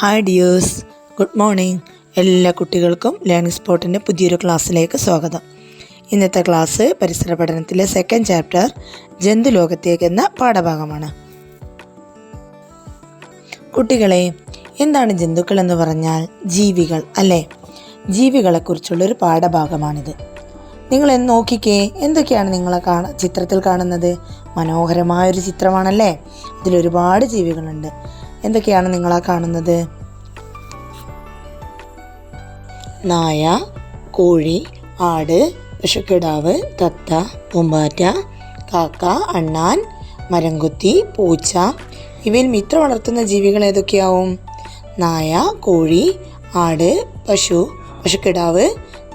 Hi dears good morning എല്ലാ കുട്ടികൾക്കും learning സ്പോട്ടിന്റെ പുതിയൊരു ക്ലാസ്സിലേക്ക് സ്വാഗതം. ഇന്നത്തെ ക്ലാസ് പരിസര പഠനത്തിലെ സെക്കൻഡ് ചാപ്റ്റർ ജന്തുലോകത്തേക്ക് എന്ന പാഠഭാഗമാണ്. കുട്ടികളെ എന്താണ് ജന്തുക്കൾ എന്ന് പറഞ്ഞാൽ ജീവികൾ അല്ലേ? ജീവികളെക്കുറിച്ചുള്ളൊരു പാഠഭാഗമാണിത്. നിങ്ങൾ എന്ന് നോക്കിക്കേ എന്തൊക്കെയാണ് നിങ്ങളെ കാണ ചിത്രത്തിൽ കാണുന്നത്? മനോഹരമായൊരു ചിത്രമാണല്ലേ? ഇതിലൊരുപാട് ജീവികളുണ്ട്. എന്തൊക്കെയാണ് നിങ്ങളാ കാണുന്നത്? നായ കോഴി ആട് പശുക്കിടാവ് തത്ത പൂമ്പാറ്റ കാക്ക അണ്ണാൻ മരംകുത്തി പൂച്ച. ഇവയിൽ മിത്ര വളർത്തുന്ന ജീവികൾ ഏതൊക്കെയാവും? നായ കോഴി ആട് പശു പശുക്കിടാവ്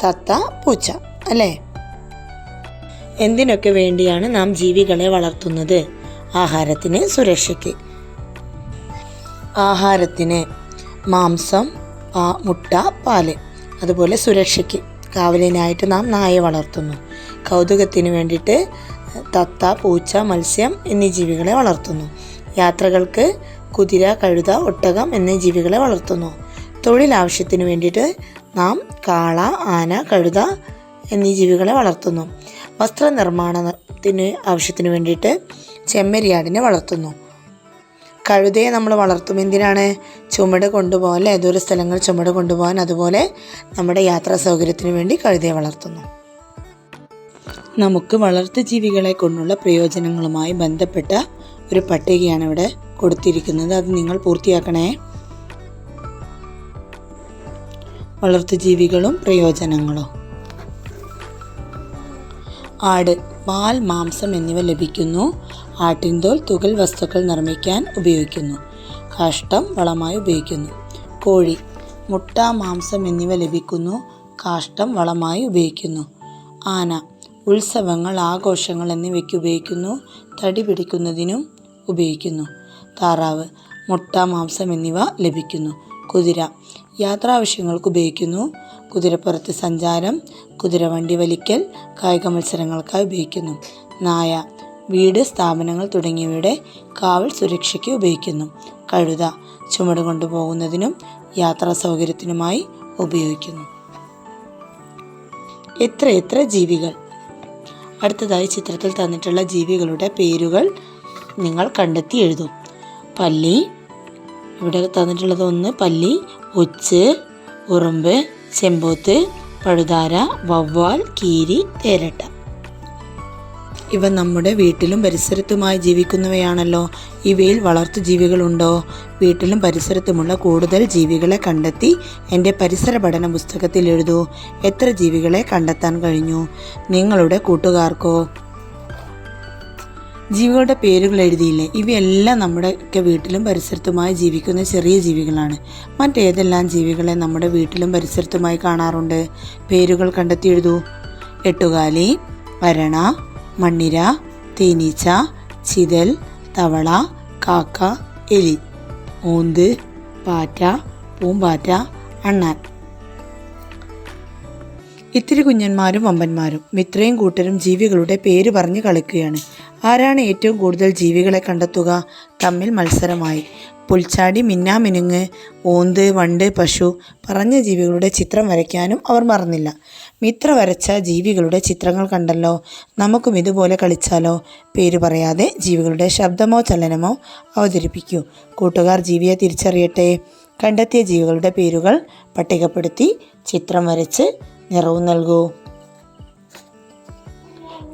തത്ത പൂച്ച അല്ലേ? എന്തിനൊക്കെ വേണ്ടിയാണ് നാം ജീവികളെ വളർത്തുന്നത്? ആഹാരത്തിന് സുരക്ഷയ്ക്ക്. ആഹാരത്തിന് മാംസം മുട്ട പാൽ. അതുപോലെ സുരക്ഷയ്ക്ക് കാവലിനായിട്ട് നാം നായ വളർത്തുന്നു. കൗതുകത്തിന് വേണ്ടിയിട്ട് തത്ത പൂച്ച മത്സ്യം എന്നീ ജീവികളെ വളർത്തുന്നു. യാത്രകൾക്ക് കുതിര കഴുത ഒട്ടകം എന്നീ ജീവികളെ വളർത്തുന്നു. തൊഴിൽ ആവശ്യത്തിന് വേണ്ടിയിട്ട് നാം കാള ആന കഴുത എന്നീ ജീവികളെ വളർത്തുന്നു. വസ്ത്രനിർമ്മാണത്തിന് ആവശ്യത്തിന് വേണ്ടിയിട്ട് ചെമ്മരിയാടിനെ വളർത്തുന്നു. കഴുതയെ നമ്മൾ വളർത്തും. എന്തിനാണ്? ചുമട് കൊണ്ടുപോകാൻ അല്ലേ? ദൂര സ്ഥലങ്ങൾ ചുമട് കൊണ്ടുപോകാൻ അതുപോലെ നമ്മുടെ യാത്രാ സൗകര്യത്തിന് വേണ്ടി കഴുതയെ വളർത്തുന്നു. നമുക്ക് വളർത്തു ജീവികളെ കൊണ്ടുള്ള പ്രയോജനങ്ങളുമായി ബന്ധപ്പെട്ട ഒരു പട്ടികയാണ് ഇവിടെ കൊടുത്തിരിക്കുന്നത്. അത് നിങ്ങൾ പൂർത്തിയാക്കണേ. വളർത്തു ജീവികളും പ്രയോജനങ്ങളും. ആട് പാൽ മാംസം എന്നിവ ലഭിക്കുന്നു. ആട്ടിൻതോൽ തുകൽ വസ്തുക്കൾ നിർമ്മിക്കാൻ ഉപയോഗിക്കുന്നു. കാഷ്ടം വളമായി ഉപയോഗിക്കുന്നു. കോഴി മുട്ട മാംസം എന്നിവ ലഭിക്കുന്നു. കാഷ്ടം വളമായി ഉപയോഗിക്കുന്നു. ആന ഉത്സവങ്ങൾ ആഘോഷങ്ങൾ എന്നിവയ്ക്ക് ഉപയോഗിക്കുന്നു. തടി പിടിക്കുന്നതിനും ഉപയോഗിക്കുന്നു. താറാവ് മുട്ട മാംസം എന്നിവ ലഭിക്കുന്നു. കുതിര യാത്രാവശ്യങ്ങൾക്ക് ഉപയോഗിക്കുന്നു. കുതിരപ്പുറത്ത് സഞ്ചാരം കുതിരവണ്ടി വലിക്കൽ കായിക മത്സരങ്ങൾക്കായി ഉപയോഗിക്കുന്നു. നായ വീട് സ്ഥാപനങ്ങൾ തുടങ്ങിയവയുടെ കാവൽ സുരക്ഷയ്ക്ക് ഉപയോഗിക്കുന്നു. കഴുത ചുമട് കൊണ്ടുപോകുന്നതിനും യാത്രാ സൗകര്യത്തിനുമായി ഉപയോഗിക്കുന്നു. എത്ര എത്ര ജീവികൾ. അടുത്തതായി ചിത്രത്തിൽ തന്നിട്ടുള്ള ജീവികളുടെ പേരുകൾ നിങ്ങൾ കണ്ടെത്തി എഴുതും. പല്ലി ഇവിടെ തന്നിട്ടുള്ളത് ഒന്ന് പല്ലി ഒച്ച് ഉറുമ്പ് ചെമ്പോത്ത് പഴുതാര വവ്വാൽ കീരി തേരട്ട. ഇവ നമ്മുടെ വീട്ടിലും പരിസരത്തുമായി ജീവിക്കുന്നവയാണല്ലോ. ഇവയിൽ വളർത്തു ജീവികളുണ്ടോ? വീട്ടിലും പരിസരത്തുമുള്ള കൂടുതൽ ജീവികളെ കണ്ടെത്തി എന്റെ പരിസര പഠന പുസ്തകത്തിൽ എഴുതൂ. എത്ര ജീവികളെ കണ്ടെത്താൻ കഴിഞ്ഞു? നിങ്ങളുടെ കൂട്ടുകാർക്കോ? ജീവികളുടെ പേരുകൾ എഴുതിയില്ലേ? ഇവയെല്ലാം നമ്മുടെയൊക്കെ വീട്ടിലും പരിസരത്തുമായി ജീവിക്കുന്ന ചെറിയ ജീവികളാണ്. മറ്റേതെല്ലാം ജീവികളെ നമ്മുടെ വീട്ടിലും പരിസരത്തുമായി കാണാറുണ്ട്? പേരുകൾ കണ്ടെത്തി എഴുതൂ. എട്ടുകാലി വരണ മണ്ണിര തേനീച്ച ചിതൽ തവള കാക്ക എലി. ഓന്ത് പാറ്റ പൂമ്പാറ്റ അണ്ണാൻ. ഇത്തിരി കുഞ്ഞന്മാരും വമ്പന്മാരും മിത്രയും കൂട്ടരും ജീവികളുടെ പേര് പറഞ്ഞ് കളിക്കുകയാണ്. ആരാണ് ഏറ്റവും കൂടുതൽ ജീവികളെ കണ്ടെത്തുക? തമ്മിൽ മത്സരമായി. പുൽച്ചാടി മിന്നാമിനുങ്ങ് ഓന്ത് വണ്ട് പശു പറഞ്ഞ ജീവികളുടെ ചിത്രം വരയ്ക്കാനും അവർ മറന്നില്ല. മിത്ര വരച്ച ജീവികളുടെ ചിത്രങ്ങൾ കണ്ടല്ലോ. നമുക്കും ഇതുപോലെ കളിച്ചാലോ? പേര് പറയാതെ ജീവികളുടെ ശബ്ദമോ ചലനമോ അവതരിപ്പിക്കൂ. കൂട്ടുകാർ ജീവിയെ തിരിച്ചറിയട്ടെ. കണ്ടെത്തിയ ജീവികളുടെ പേരുകൾ പട്ടികപ്പെടുത്തി ചിത്രം വരച്ച് നിറവും നൽകൂ.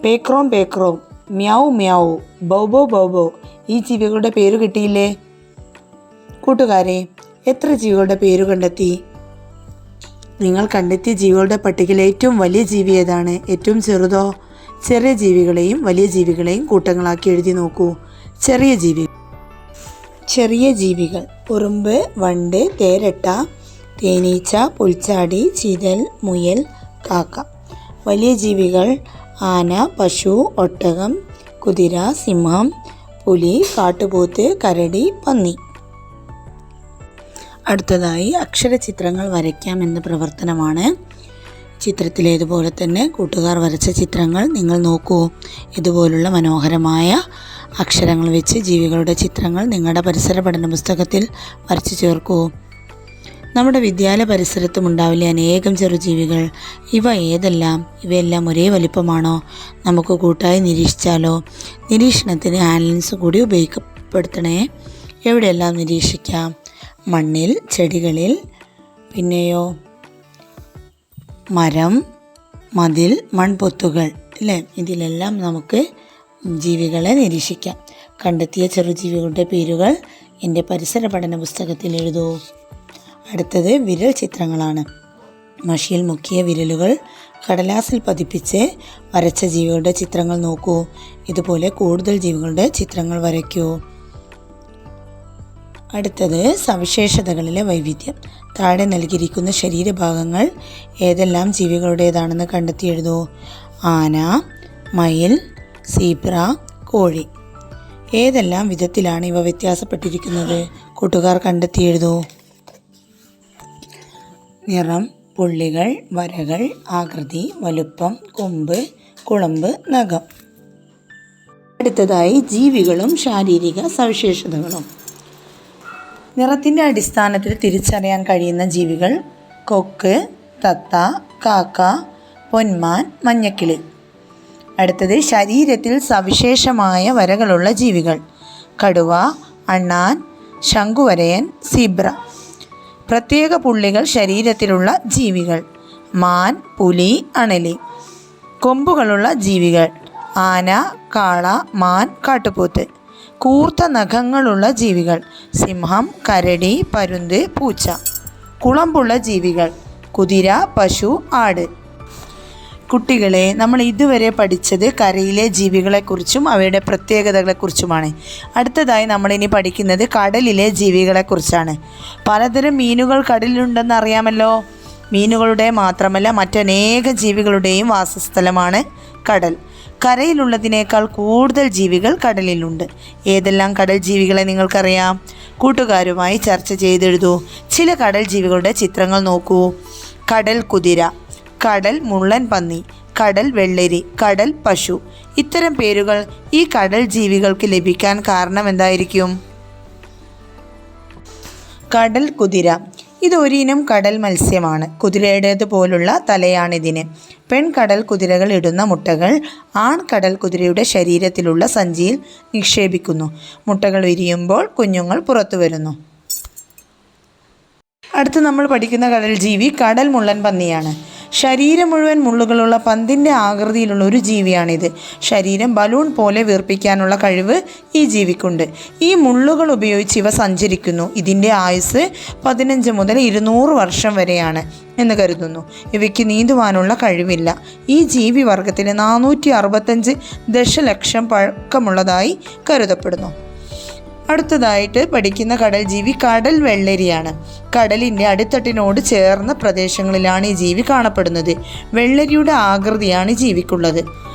പേക്രോം പേക്രോം മ്യാവ് മ്യാവ് ബൗബോ ബൗബോ ഈ ജീവികളുടെ പേര് കിട്ടിയില്ലേ? കൂട്ടുകാരെ എത്ര ജീവികളുടെ പേര് കണ്ടെത്തി? നിങ്ങൾ കണ്ടെത്തിയ ജീവികളുടെ പട്ടികയിൽ ഏറ്റവും വലിയ ജീവി ഏതാണ്? ഏറ്റവും ചെറുതോ? ചെറിയ ജീവികളെയും വലിയ ജീവികളെയും കൂട്ടങ്ങളാക്കി എഴുതി നോക്കൂ. ചെറിയ ജീവി ചെറിയ ജീവികൾ. ഉറുമ്പ് വണ്ട് തേരട്ട തേനീച്ച പുൽച്ചാടി ചിതൽ മുയൽ കാക്ക. വലിയ ജീവികൾ ആന പശു ഒട്ടകം കുതിര സിംഹം പുലി കാട്ടുപോത്ത് കരടി പന്നി. അടുത്തതായി അക്ഷരചിത്രങ്ങൾ വരയ്ക്കാം എന്ന പ്രവർത്തനമാണ്. ചിത്രത്തിലേതുപോലെ തന്നെ കൂട്ടുകാർ വരച്ച ചിത്രങ്ങൾ നിങ്ങൾ നോക്കൂ. ഇതുപോലുള്ള മനോഹരമായ അക്ഷരങ്ങൾ വെച്ച് ജീവികളുടെ ചിത്രങ്ങൾ നിങ്ങളുടെ പരിസര പഠന പുസ്തകത്തിൽ വരച്ചു ചേർക്കൂ. നമ്മുടെ വിദ്യാലയ പരിസരത്തും ഉണ്ടാവില്ല അനേകം ചെറുജീവികൾ? ഇവ ഏതെല്ലാം? ഇവയെല്ലാം ഒരേ വലിപ്പമാണോ? നമുക്ക് കൂട്ടായി നിരീക്ഷിച്ചാലോ? നിരീക്ഷണത്തിന് ആനലിൻസ് കൂടി ഉപയോഗപ്പെടുത്തണേ. എവിടെയെല്ലാം നിരീക്ഷിക്കാം? മണ്ണിൽ ചെടികളിൽ പിന്നെയോ മരം മതിൽ മൺപൊത്തുകൾ അല്ലേ ഇതിലെല്ലാം നമുക്ക് ജീവികളെ നിരീക്ഷിക്കാം. കണ്ടെത്തിയ ചെറുജീവികളുടെ പേരുകൾ എന്റെ പരിസര പഠന പുസ്തകത്തിൽ എഴുതൂ. അടുത്തത് വിരൽ ചിത്രങ്ങളാണ്. മഷിയിൽ മുക്കിയ വിരലുകൾ കടലാസിൽ പതിപ്പിച്ച് വരച്ച ജീവികളുടെ ചിത്രങ്ങൾ നോക്കൂ. ഇതുപോലെ കൂടുതൽ ജീവികളുടെ ചിത്രങ്ങൾ വരയ്ക്കൂ. അടുത്തത് സവിശേഷതകളിലെ വൈവിധ്യം. താഴെ നൽകിയിരിക്കുന്ന ശരീരഭാഗങ്ങൾ ഏതെല്ലാം ജീവികളുടേതാണെന്ന് കണ്ടെത്തി എഴുതൂ. ആന മയിൽ സീബ്ര കോഴി. ഏതെല്ലാം വിധത്തിലാണ് ഇവ വ്യത്യാസപ്പെട്ടിരിക്കുന്നത്? കൂട്ടുകാർ കണ്ടെത്തി എഴുതൂ. നിറം പുള്ളികൾ വരകൾ ആകൃതി വലുപ്പം കൊമ്പ് കുളമ്പ് നഖം. അടുത്തതായി ജീവികളും ശാരീരിക സവിശേഷതകളും. നിറത്തിന്റെ അടിസ്ഥാനത്തിൽ തിരിച്ചറിയാൻ കഴിയുന്ന ജീവികൾ കൊക്ക് തത്ത കാക്ക പൊന്മാൻ മഞ്ഞക്കിളി. അടുത്തത് ശരീരത്തിൽ സവിശേഷമായ വരകളുള്ള ജീവികൾ. കടുവ അണ്ണാൻ ശംഖുവരയൻ സീബ്ര. പ്രത്യേക പുള്ളികൾ ശരീരത്തിലുള്ള ജീവികൾ. മാൻ പുലി അണലി. കൊമ്പുകളുള്ള ജീവികൾ. ആന കാള മാൻ കാട്ടുപോത്ത്. കൂർത്ത നഖങ്ങളുള്ള ജീവികൾ. സിംഹം കരടി പരുന്ത് പൂച്ച. കുളമ്പുള്ള ജീവികൾ. കുതിര പശു ആട്. കുട്ടികളെ നമ്മൾ ഇതുവരെ പഠിച്ചത് കരയിലെ ജീവികളെക്കുറിച്ചും അവയുടെ പ്രത്യേകതകളെക്കുറിച്ചുമാണ്. അടുത്തതായി നമ്മളിനി പഠിക്കുന്നത് കടലിലെ ജീവികളെക്കുറിച്ചാണ്. പലതരം മീനുകൾ കടലിലുണ്ടെന്ന് അറിയാമല്ലോ. മീനുകളുടെ മാത്രമല്ല മറ്റനേക ജീവികളുടെയും വാസസ്ഥലമാണ് കടൽ. കരയിലുള്ളതിനേക്കാൾ കൂടുതൽ ജീവികൾ കടലിലുണ്ട്. ഏതെല്ലാം കടൽ ജീവികളെ നിങ്ങൾക്കറിയാം? കൂട്ടുകാരുമായി ചർച്ച ചെയ്തെഴുതൂ. ചില കടൽ ജീവികളുടെ ചിത്രങ്ങൾ നോക്കൂ. കടൽ കുതിര കടൽ മുള്ളൻ പന്നി കടൽ വെള്ളരി കടൽ പശു. ഇത്തരം പേരുകൾ ഈ കടൽ ജീവികൾക്ക് ലഭിക്കാൻ കാരണം എന്തായിരിക്കും? കടൽ കുതിര ഇതൊരിനം കടൽ മത്സ്യമാണ്. കുതിരയുടേതുപോലുള്ള തലയാണിതിന്. പെൺകടൽ കുതിരകൾ ഇടുന്ന മുട്ടകൾ ആൺകടൽ കുതിരയുടെ ശരീരത്തിലുള്ള സഞ്ചിയിൽ നിക്ഷേപിക്കുന്നു. മുട്ടകൾ വിരിയുമ്പോൾ കുഞ്ഞുങ്ങൾ പുറത്തു വരുന്നു. അടുത്ത് നമ്മൾ പഠിക്കുന്ന കടൽ ജീവി കടൽ മുള്ളൻ പന്നിയാണ്. ശരീരം മുഴുവൻ മുള്ളുകളുള്ള പന്തിന്റെ ആകൃതിയിലുള്ള ഒരു ജീവിയാണിത്. ശരീരം ബലൂൺ പോലെ വീർപ്പിക്കാനുള്ള കഴിവ് ഈ ജീവിക്കുണ്ട്. ഈ മുള്ളുകൾ ഉപയോഗിച്ച് ഇവ സഞ്ചരിക്കുന്നു. ഇതിന്റെ ആയുസ് പതിനഞ്ച് മുതൽ ഇരുന്നൂറ് വർഷം വരെയാണ് എന്ന് കരുതുന്നു. ഇവയ്ക്ക് നീന്തുവാനുള്ള കഴിവില്ല. ഈ ജീവി വർഗത്തിന് നാനൂറ്റി അറുപത്തഞ്ച് ദശലക്ഷം പഴക്കമുള്ളതായി കരുതപ്പെടുന്നു. അടുത്തതായിട്ട് പഠിക്കുന്ന കടൽ ജീവി കടൽ വെള്ളരിയാണ്. കടലിന്റെ അടിത്തട്ടിനോട് ചേർന്ന പ്രദേശങ്ങളിലാണ് ഈ ജീവി കാണപ്പെടുന്നത്. വെള്ളരിയുടെ ആകൃതിയാണ് ജീവിക്കുള്ളത്.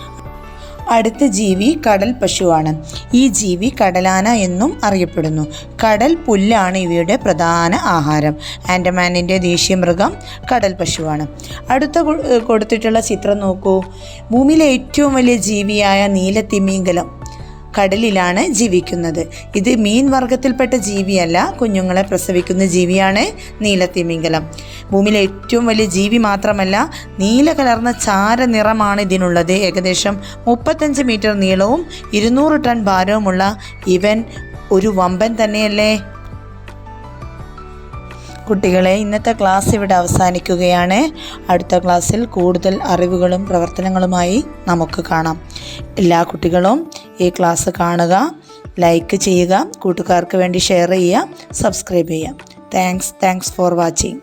അടുത്ത ജീവി കടൽ പശുവാണ്. ഈ ജീവി കടലാന എന്നും അറിയപ്പെടുന്നു. കടൽ പുല്ലാണ് ഇവയുടെ പ്രധാന ആഹാരം. ആൻഡമാനിന്റെ ദേശീയ മൃഗം കടൽ പശുവാണ്. അടുത്ത കൊടുത്തിട്ടുള്ള ചിത്രം നോക്കൂ. ഭൂമിയിലെ ഏറ്റവും വലിയ ജീവിയായ നീലത്തിമീങ്കലം കടലിലാണ് ജീവിക്കുന്നത്. ഇത് മീൻ വർഗത്തിൽപ്പെട്ട ജീവിയല്ല കുഞ്ഞുങ്ങളെ പ്രസവിക്കുന്ന ജീവിയാണ് നീലത്തിമിംഗലം. ഭൂമിയിലെ ഏറ്റവും വലിയ ജീവി മാത്രമല്ല നീല കലർന്ന ചാര നിറമാണ് ഇതിനുള്ളത്. ഏകദേശം മുപ്പത്തഞ്ച് മീറ്റർ നീളവും ഇരുന്നൂറ് ടൺ ഭാരവുമുള്ള ഇവൻ ഒരു വമ്പൻ തന്നെയല്ലേ? കുട്ടികളെ ഇന്നത്തെ ക്ലാസ് ഇവിടെ അവസാനിക്കുകയാണ്. അടുത്ത ക്ലാസ്സിൽ കൂടുതൽ അറിവുകളും പ്രവർത്തനങ്ങളുമായി നമുക്ക് കാണാം. എല്ലാ കുട്ടികളും ഈ ക്ലാസ് കാണുക ലൈക്ക് ചെയ്യുക കൂട്ടുകാർക്ക് വേണ്ടി ഷെയർ ചെയ്യുക സബ്സ്ക്രൈബ് ചെയ്യുക. Thanks thanks for watching.